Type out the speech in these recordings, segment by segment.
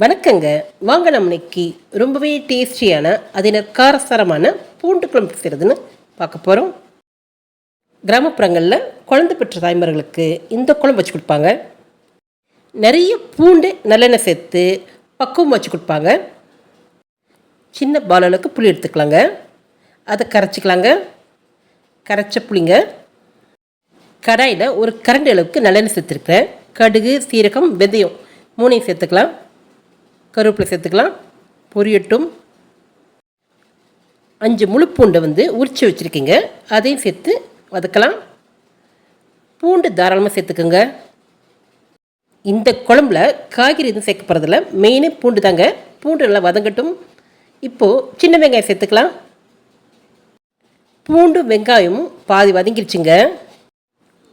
வணக்கங்க. வாங்க நம்ம இன்னைக்கு ரொம்பவே டேஸ்டியான அதே காரசாரமான பூண்டு குழம்பு செய்கிறதுன்னு பார்க்க போகிறோம் கிராமப்புறங்களில் குழந்தை பெற்ற தாய்மார்களுக்கு இந்த குழம்பு வச்சு கொடுப்பாங்க. நிறைய பூண்டு நல்லெண்ணெய் சேர்த்து பக்குவம் வச்சு கொடுப்பாங்க. சின்ன பால் அளவுக்கு புளி எடுத்துக்கலாங்க. அதை கரைச்சிக்கலாங்க. கரைச்ச புளிங்க. கடாயில் ஒரு கரண்டி அளவுக்கு நல்லெண்ணெய் சேர்த்துருக்குறேன். கடுகு சீரகம் வெந்தயம் மூணையும் சேர்த்துக்கலாம். கருவேப்பிலை சேர்த்துக்கலாம். பொரியட்டும். அஞ்சு முழு பூண்டை வந்து உரித்து வச்சுருக்கீங்க. அதையும் சேர்த்து வதக்கலாம். பூண்டு தாராளமாக சேர்த்துக்கோங்க. இந்த குழம்புல காய்கறி எதுவும் சேர்க்க போகிறதில்ல மெயினே பூண்டு தாங்க. பூண்டு நல்லா வதங்கட்டும். இப்போது சின்ன வெங்காயம் சேர்த்துக்கலாம். பூண்டு வெங்காயமும் பாதி வதங்கிருச்சுங்க.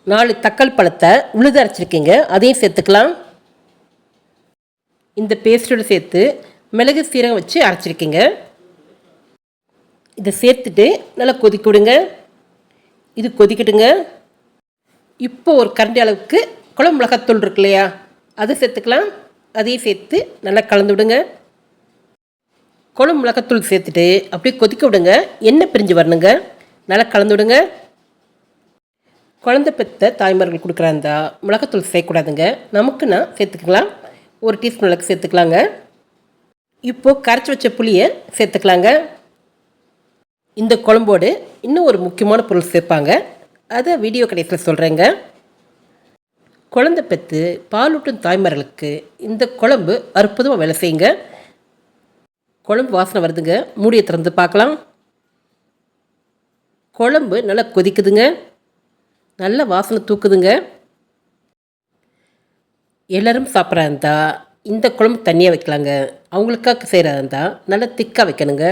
நாலு தக்காளி பழத்தை உழுது அரைச்சிருக்கீங்க. அதையும் சேர்த்துக்கலாம். இந்த பேஸ்ட்டோடு சேர்த்து மிளகு சீரகம் வச்சு அரைச்சிருக்கீங்க. இதை சேர்த்துட்டு நல்லா கொதிக்க விடுங்க. இது கொதிக்கட்டுங்க. இப்போ ஒரு கரண்டி அளவுக்கு குழம்பு மிளகாத்தூள் இருக்கு இல்லையா? அதை சேர்த்துக்கலாம். அதையும் சேர்த்து நல்லா கலந்து விடுங்க. குழம்பு மிளகாத்தூள் சேர்த்துட்டு அப்படியே கொதிக்க விடுங்க. எண்ணெய் பிரிஞ்சு வரணுங்க. நல்லா கலந்து விடுங்க. குழந்தை பெற்ற தாய்மார்கள் கொடுக்குறாந்தா மிளகாத்தூள் சேர்க்கக்கூடாதுங்க. நமக்குன்னா சேர்த்துக்கலாம். ஒரு டீஸ்பூன் அளவுக்கு சேர்த்துக்கலாங்க. இப்போது கரைச்சி வச்ச புளியை சேர்த்துக்கலாங்க. இந்த குழம்போடு இன்னும் ஒரு முக்கியமான பொருள் சேர்ப்பாங்க. அதை வீடியோ கடைசியில் சொல்கிறேங்க குழந்தை பெற்று பாலூட்டும் தாய்மார்களுக்கு இந்த குழம்பு அற்புதமாக வேலை செய்யுங்க. குழம்பு வாசனை வருதுங்க. மூடியை திறந்து பார்க்கலாம். குழம்பு நல்லா கொதிக்குதுங்க. நல்ல வாசனை தூக்குதுங்க. எல்லோரும் சாப்பிட்றா இருந்தால் இந்த குழம்பு தண்ணியாக வைக்கலாங்க. அவங்களுக்காக செய்கிறதா இருந்தால் நல்லா திக்காக வைக்கணுங்க.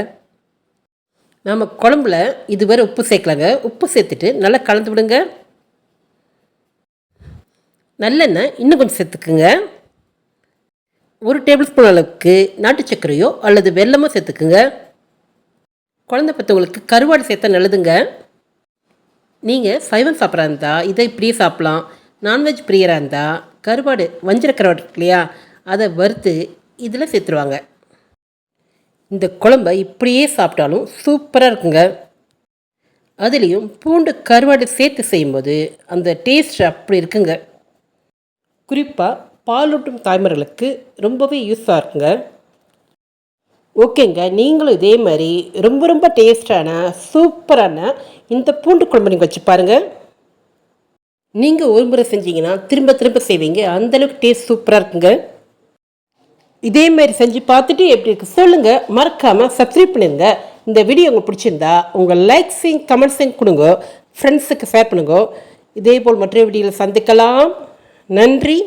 நம்ம குழம்புல இதுவரை உப்பு சேர்க்கலாங்க. உப்பு சேர்த்துட்டு நல்லா கலந்து விடுங்க. நல்லெண்ணெய் இன்னும் கொஞ்சம் சேர்த்துக்குங்க. ஒரு டேபிள் ஸ்பூன் அளவுக்கு நாட்டு சர்க்கரையோ அல்லது வெல்லமோ சேர்த்துக்குங்க. குழந்தை பெற்றவங்களுக்கு கருவாடு சேர்த்தா நல்லதுங்க. நீங்கள் சைவம் சாப்பிட்றா இருந்தால் இதை இப்படியே சாப்பிட்லாம். நான்வெஜ் பிரியராக இருந்தால் கருவாடு வஞ்சிர கருவாடு இருக்கு இல்லையா? அதை வறுத்து இதில் சேர்த்துருவாங்க. இந்த குழம்ப இப்படியே சாப்பிட்டாலும் சூப்பராக இருக்குங்க. அதுலேயும் பூண்டு கருவாடு சேர்த்து செய்யும்போது அந்த டேஸ்ட் அப்படி இருக்குங்க. குறிப்பாக பாலூட்டும் தாய்மார்களுக்கு ரொம்பவே யூஸாக இருக்குங்க. ஓகேங்க நீங்களும் இதே மாதிரி ரொம்ப ரொம்ப டேஸ்டான சூப்பரான இந்த பூண்டு குழம்பு நீங்கள் வச்சு பாருங்கள் நீங்கள் ஒரு முறை செஞ்சீங்கன்னா திரும்ப திரும்ப செய்வீங்க. அந்தளவுக்கு டேஸ்ட் சூப்பராக இருக்குங்க. இதே மாதிரி செஞ்சு பார்த்துட்டு எப்படி இருக்குது சொல்லுங்கள் மறக்காமல் சப்ஸ்கிரைப் பண்ணிடுங்க இந்த வீடியோ உங்களுக்கு பிடிச்சிருந்தா உங்கள் லைக்ஸையும் கமெண்ட்ஸையும் கொடுங்க. ஃப்ரெண்ட்ஸுக்கு ஷேர் பண்ணுங்க. இதே போல் மற்ற வீடியோவில் சந்திக்கலாம். நன்றி.